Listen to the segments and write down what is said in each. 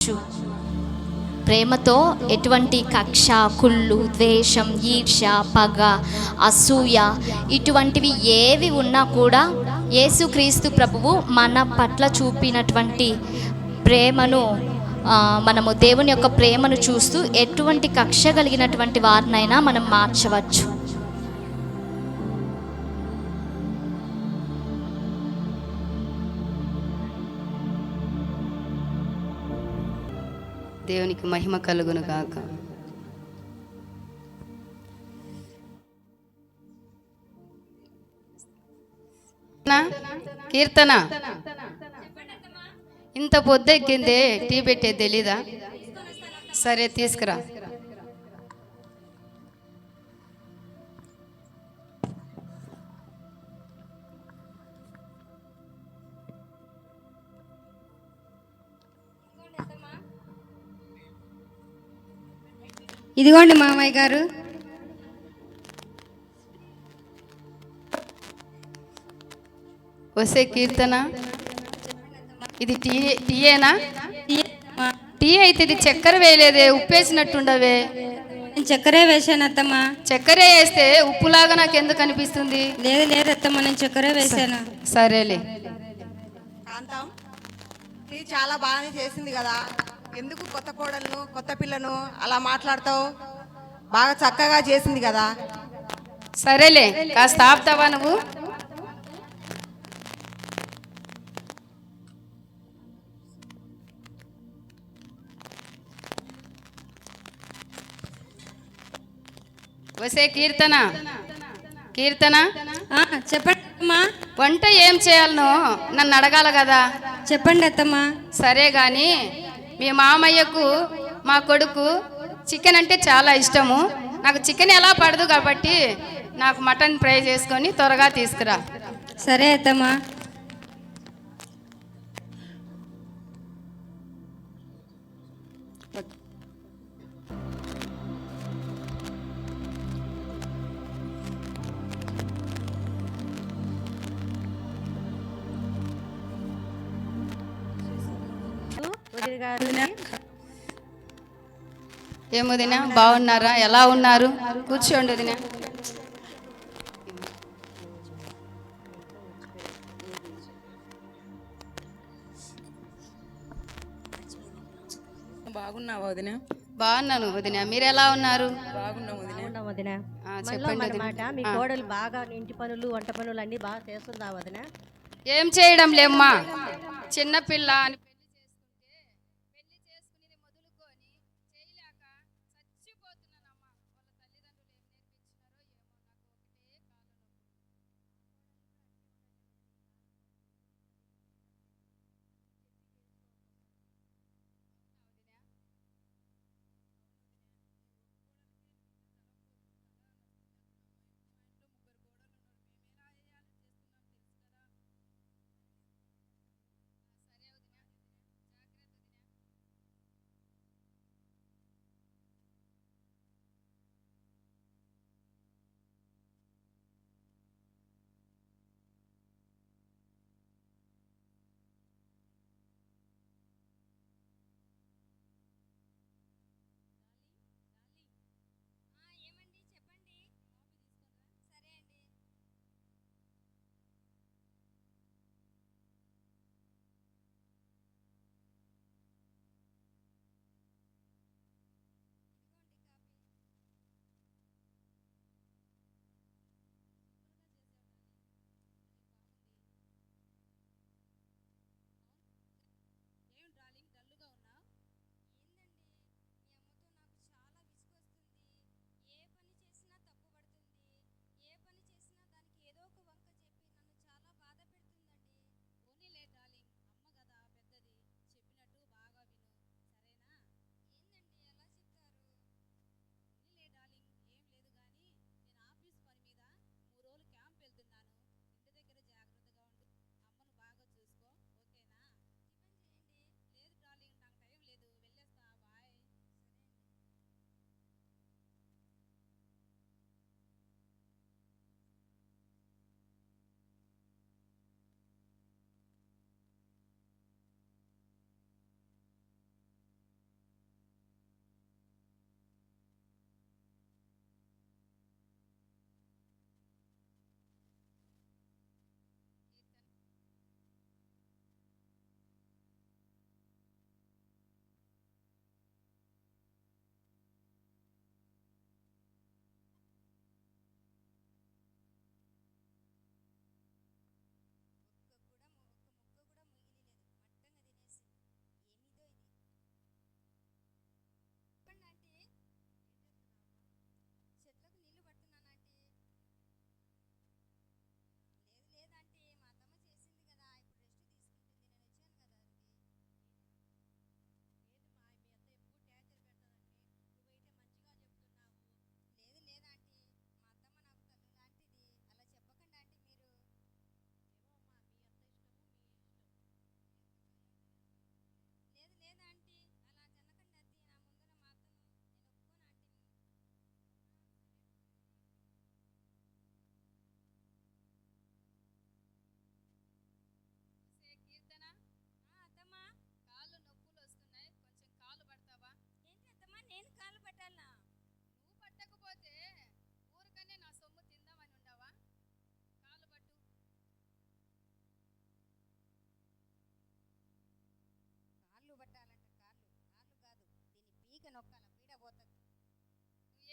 వచ్చు ప్రేమతో ఎటువంటి కక్ష కుళ్ళు ద్వేషం ఈర్ష పగ అసూయ ఇటువంటివి ఏవి ఉన్నా కూడా యేసుక్రీస్తు ప్రభువు మన పట్ల చూపినటువంటి ప్రేమను మనము దేవుని యొక్క ప్రేమను చూస్తూ ఎటువంటి కక్ష కలిగినటువంటి వారినైనా మనం మార్చవచ్చు. దేవునికి మహిమ కలుగును గాక. కీర్తన? ఇంత పొద్దెక్కింది టీ పెట్టేది తెలీదా? సరే తీసుకురా. ఇదిగోండి మామయ్య గారు. వసే కీర్తన. ఇది టీ టీయేనా? టీ అయితే ఇది చక్కెర వేయలేదే ఉప్పేసినట్టుండవే. నేను చక్కెరే వేసాను అత్తమ్మ. చక్కెర వేస్తే ఉప్పులాగా నాకు ఎందుకు అనిపిస్తుంది? లేదు లేదు అత్తమ్మ నేను చక్కెరే వేసాను సరేలే. చాలా బాగానే చేసింది కదా. ఎందుకు కొత్త కోడలను కొత్త పిల్లను అలా మాట్లాడతావు? బాగా చక్కగా చేసింది కదా. సరేలే కాస్త ఆపుతావా నువ్వు? వసే కీర్తన. కీర్తన? ఆ, చెప్పండి వంట ఏం చేయాలనో నన్ను అడగాల కదా. చెప్పండి అత్తమ్మ. సరే కానీ మీ మామయ్యకు మా కొడుకు చికెన్ అంటే చాలా ఇష్టము. నాకు చికెన్ ఎలా పడదు కాబట్టి నాకు మటన్ ఫ్రై చేసుకొని త్వరగా తీసుకురా. సరే అత్తమ్మ. ఏం వదినా బాగున్నారా? ఎలా ఉన్నారు? కూర్చోండి వదినా బాగున్నావా వదిన? బాగున్నాను వదినా. మీరు ఎలా ఉన్నారు? బాగున్నావు వదిన? చెప్పండి మీ కోడలు బాగా ఇంటి పనులు వంట పనులు అన్ని బాగా చేస్తుందా వదిన? ఏం చేయడం లేమ్మా. చిన్నపిల్ల అని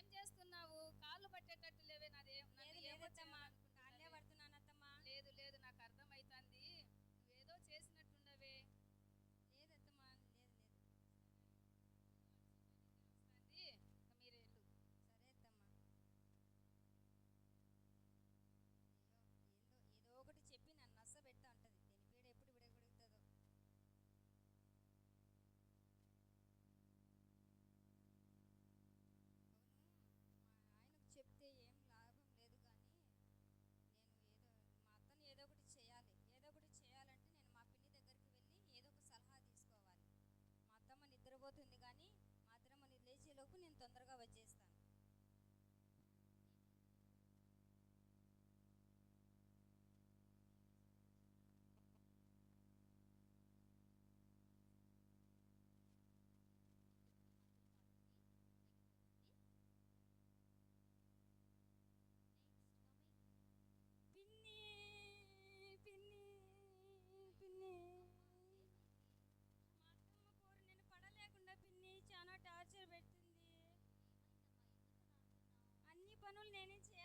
ఏం చేస్తున్నావు? కాళ్ళు పట్టేటట్టు లేవే నాదే ఏమొచ్చమ్మా తొందరగా వచ్చి লেবানুল এনেছে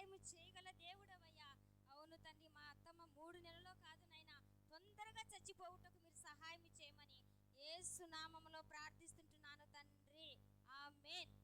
సహాయం చేయగల దేవుడవయ్యా. అవును తండ్రి మా అత్తమ్మ మూడు నెలల్లో కాదు నాయన తొందరగా చచ్చిపోవుటకు మీరు సహాయం చేయమని ఏసునామంలో ప్రార్థిస్తుంటున్నాను తండ్రి. ఆమెన్.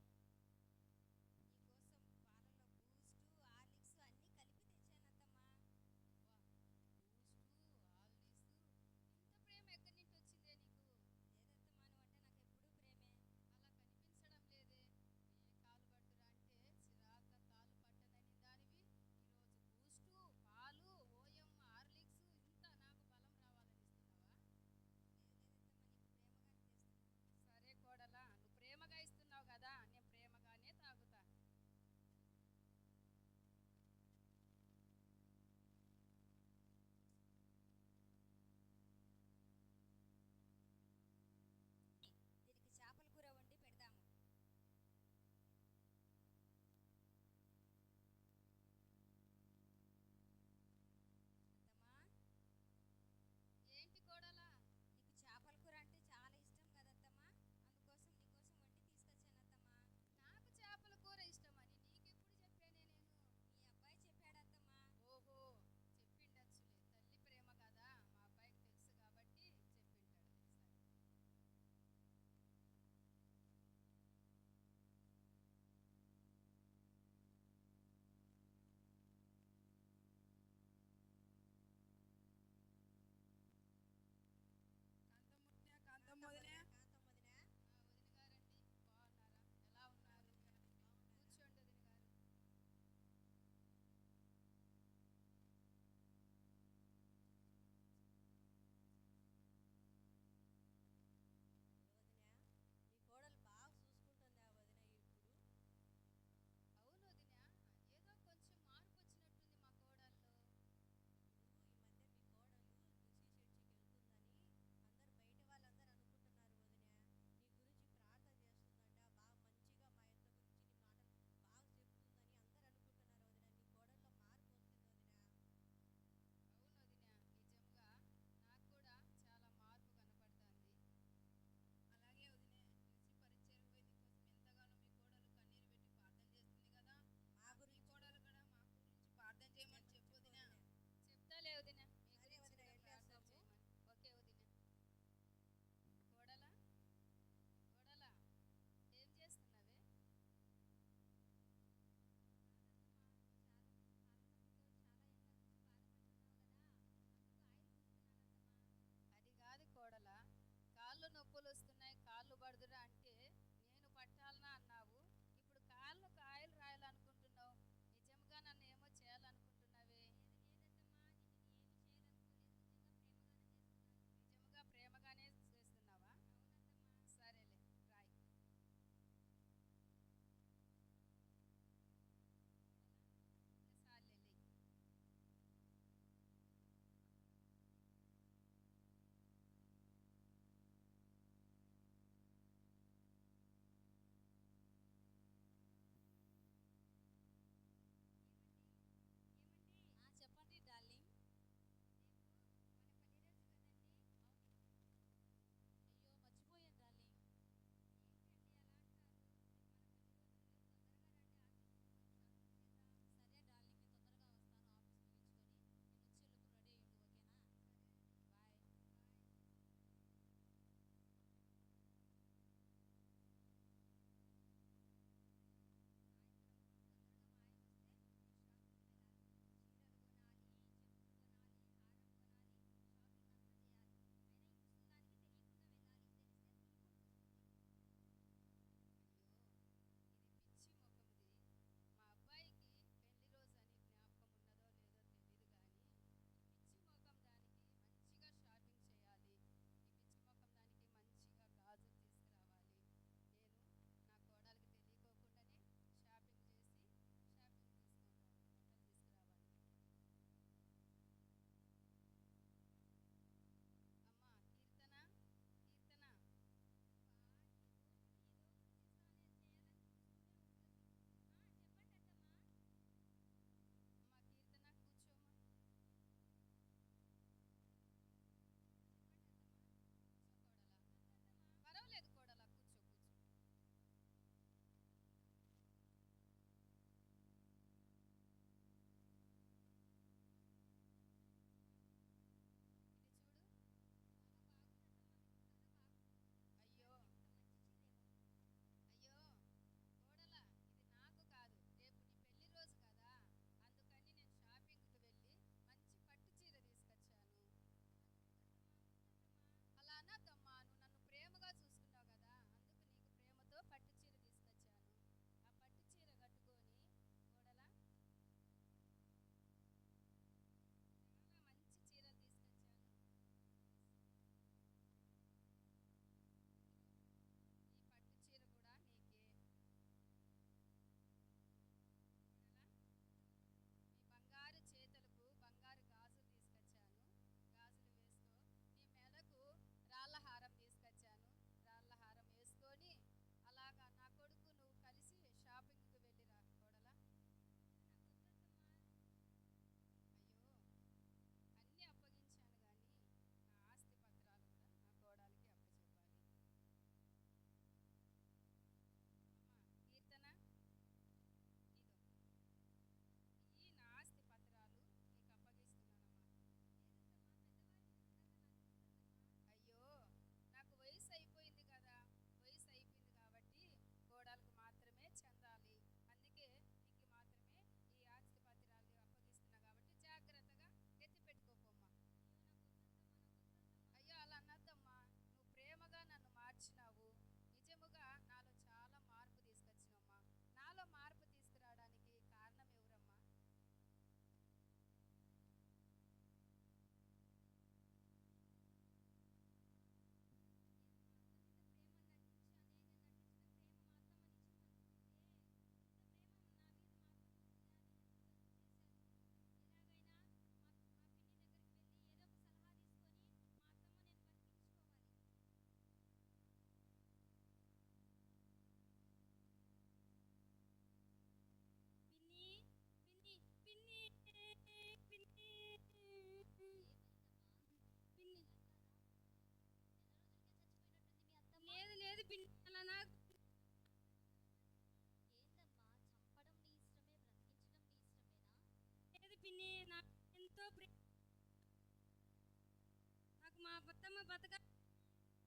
బతుకమ్మ బతక?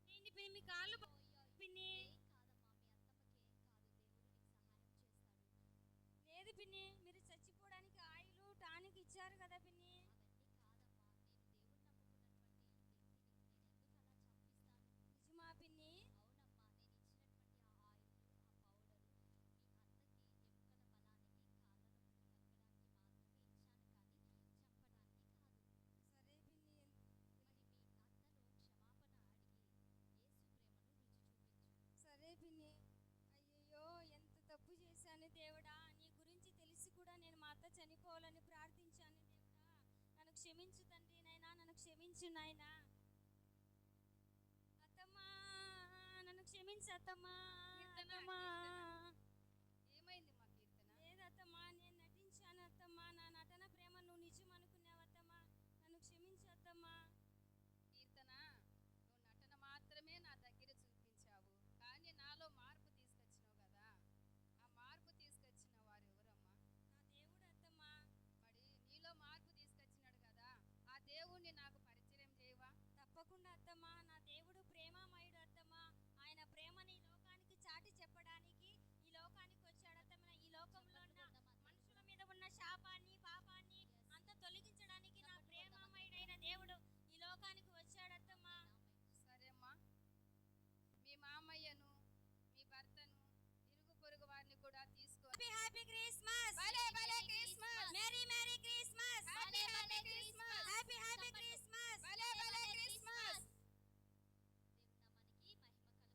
మీ కాళ్ళు పిన్ని. లేదు పిన్ని మీరు చచ్చిపోవడానికి ఆయిల్ టానిక్ ఇచ్చారు కదా పిన్ని. క్షమించు తండ్రి నాయనా నన్ను క్షమించు నాయనా. అత్తమ్మా నన్ను క్షమించు అత్తమ్మా అత్తమ్మా. శాపాన్ని పాపాన్ని అంత తొలగించడానికి నా ప్రేమమయుడైన దేవుడు ఈ లోకానికి వచ్చాడత్తమ్మా సరేమ్మా. మీ మామయ్యను మీ భర్తను ఇరుగు పొరుగు వారిని కూడా తీసుకో. Happy Christmas